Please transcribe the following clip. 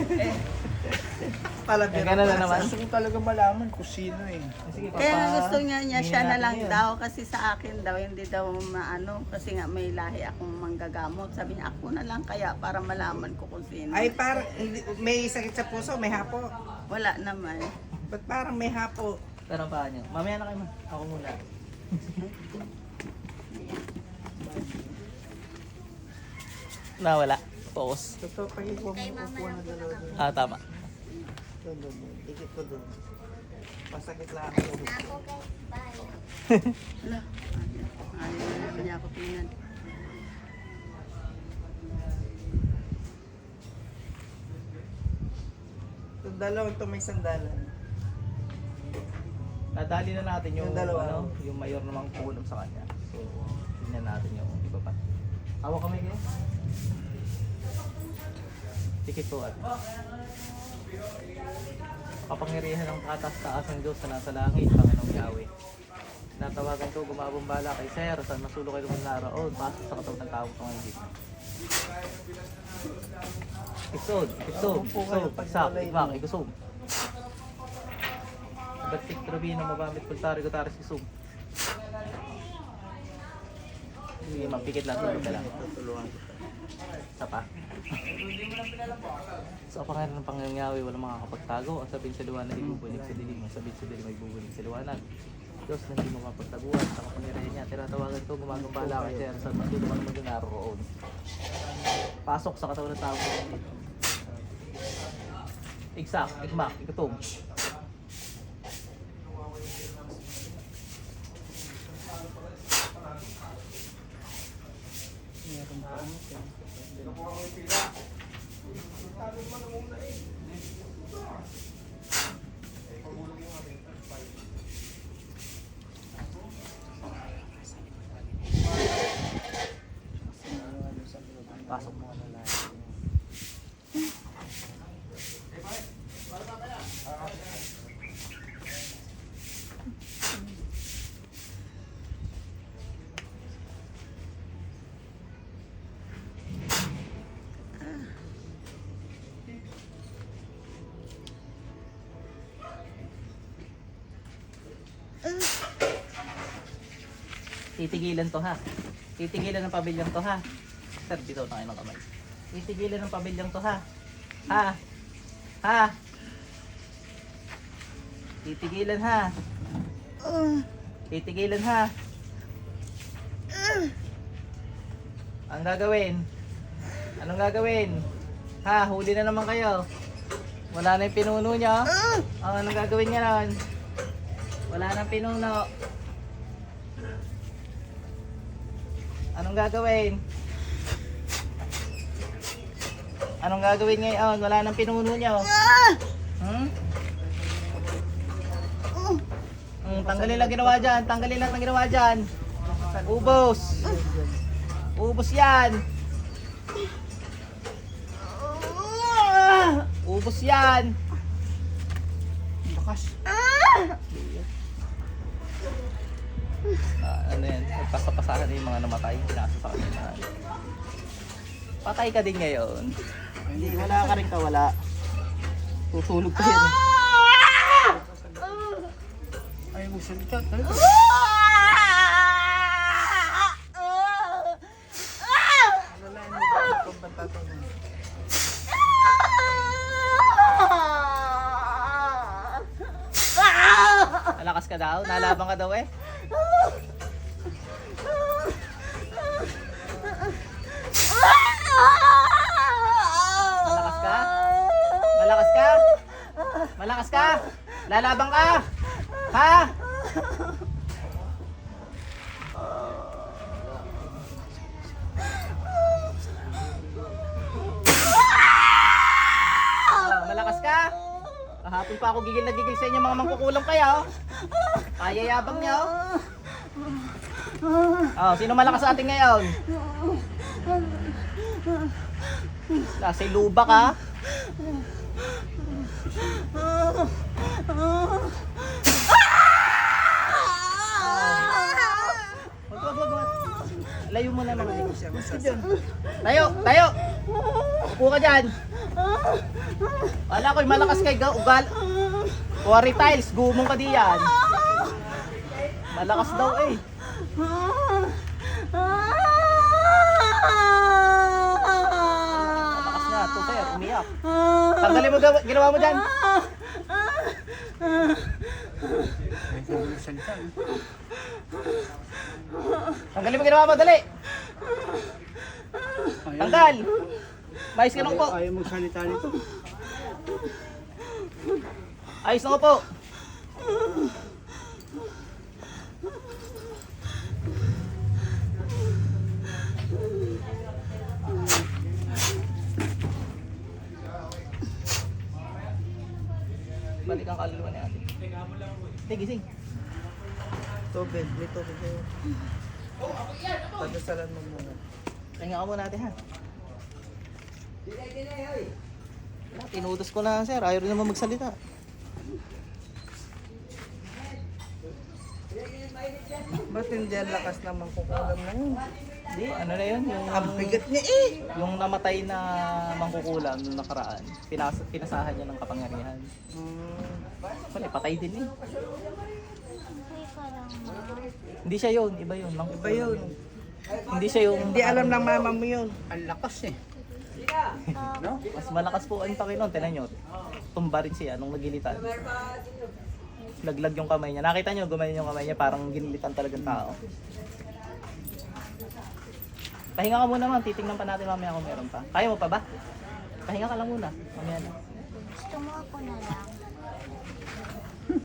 Pala, Eh, ganun na naman. Gusto ko talaga malaman kung sino eh. Sige, Kaya papa- gusto niya niya siya na lang daw kasi sa akin daw hindi daw maano kasi nga may lahi akong manggagamot. Sabi niya ako na lang kaya para malaman ko kung sino. Ay, parang hindi- may sakit sa puso, may hapo. Wala naman. Ba't parang may hapo? Pero ang paa niyo. Mamaya na kayo ma. Ako muna. Nawala. Focus. Totoo, pahigwa mo upo na dalawa doon. Ah, tama. Doon, doon, doon. Dikit ko doon. Masakit lang ako. Wala. Ayaw na naman niya ako tingnan. Itong dalawang ito may sandalan. Nadali na natin yung Yung dalawa. ano, yung mayor namang kulam sa kanya. So, tingnan natin yung iba pa. Hawak kami kayo. Tikit po at. Kapangyarihan ng katas-taas ng Diyos na nasa langit, Panginoong Yahweh. Natawagan ko gumabong bala kay Sir, saan masulo kayo naman naraon, pasok sa katawan ng tao tumangigit. Iksod, iksod, Upo kayo iksod, pag iksak, walay ikmak, mo. ikusog. Batik Trubino, mabamit pulsari, gutaris, isog. Sige, mapikit lang, tulog ka lang. Isa pa. Sa pangalan ng pangangyawi, walang makakapagtago. Ang sabihin sa liwanag, ibubunig sa dilim. Ang sabihin sa dilim, ay bubunig sa liwanag. Diyos na hindi mo mapagtaguan sa kapangyarihan niya. Tinatawagan ko, gumagambala kay Sir. Sa masulo ka naman naroon. Pasok sa katawan ng tao. Iksak, ikmak, ikutom. Meron pa Talo man ang una eh. Pagulong yung ating 5. Titigilan to ha. Titigilan ng pabilyang to ha. Sir, dito na kayo ng kamay. Titigilan ng pabilyang to ha. Ha? Ha? Titigilan ha. Titigilan ha. Ang gagawin? Anong gagawin? Ha? Huli na naman kayo. Wala na yung pinuno nyo. Oh, anong gagawin niya nun? Wala nang pinuno. Anong gagawin? Anong gagawin ngayon? Wala nang pinuno nyo. Hmm? Hmm, tanggalin lang ginawa dyan. Tanggalin lang ang ginawa dyan. Ubos. Ubos yan. Ubos yan. Bakas. Ano yan? Nagpasapasahan na yung mga namatay. Pinasa sa kanila. Patay ka din ngayon. Hindi, wala ka rin kawala. Tutulog ka yan. eh. Ay, mo salita. Talaga. Alalain mo ba ito pang tatanong? Malakas ka daw? Nalaban ka daw eh? Ka? Malakas ka? Malakas ka? Lalaban ka? Ha? Oh, malakas ka? Kahapon pa ako gigil na gigil sa inyo mga mangkukulam kayo. Kaya yabang niyo. Oh, sino malakas sa atin ngayon? Nasa luba ka. Layo mo na mga Siya masasa. Tayo, tayo. Upo ka dyan. Wala ko'y malakas kay ga- ugal. Quarry tiles, gumong ka diyan. Malakas daw eh. Malakas nga, to sir, umiyak. Tanggalin mo gawa- ginawa mo dyan. Tanggalin mo ginawa mo, dali. Tanggal. Mais ka nung po. Ayaw magsalita nito. Ayos na nga po. Balik ang kaluluwa ni ate. Hindi, gising. Tubig, may tubig kayo. Pagdasalan mo muna. Pahinga ka muna ate ha. Wala, Tinutos ko na sir, ayaw rin naman magsalita. Ba't hindi ang lakas naman kukulam na yun? Hindi, ano na yun? Yung, Ang bigat niya eh! yung namatay na mangkukulam nung nakaraan, pinas, pinasahan niya ng kapangyarihan. Hmm. Wala, patay din eh. Hindi siya yun, iba yun. Iba mangkukulam yun. Hindi siya yung... Hindi alam ng mama mo yun. Ang lakas eh. Mas malakas po ang Panginoon, tinan nyo. Tumba rin siya nung nagilitan. Laglag yung kamay niya. Nakita nyo, gumayon yung kamay niya, parang ginilitan talagang tao. Pahinga ka muna man, titingnan pa natin mamaya kung meron pa. Kaya mo pa ba? Pahinga ka lang muna, mamaya na. Gusto mo ako na lang.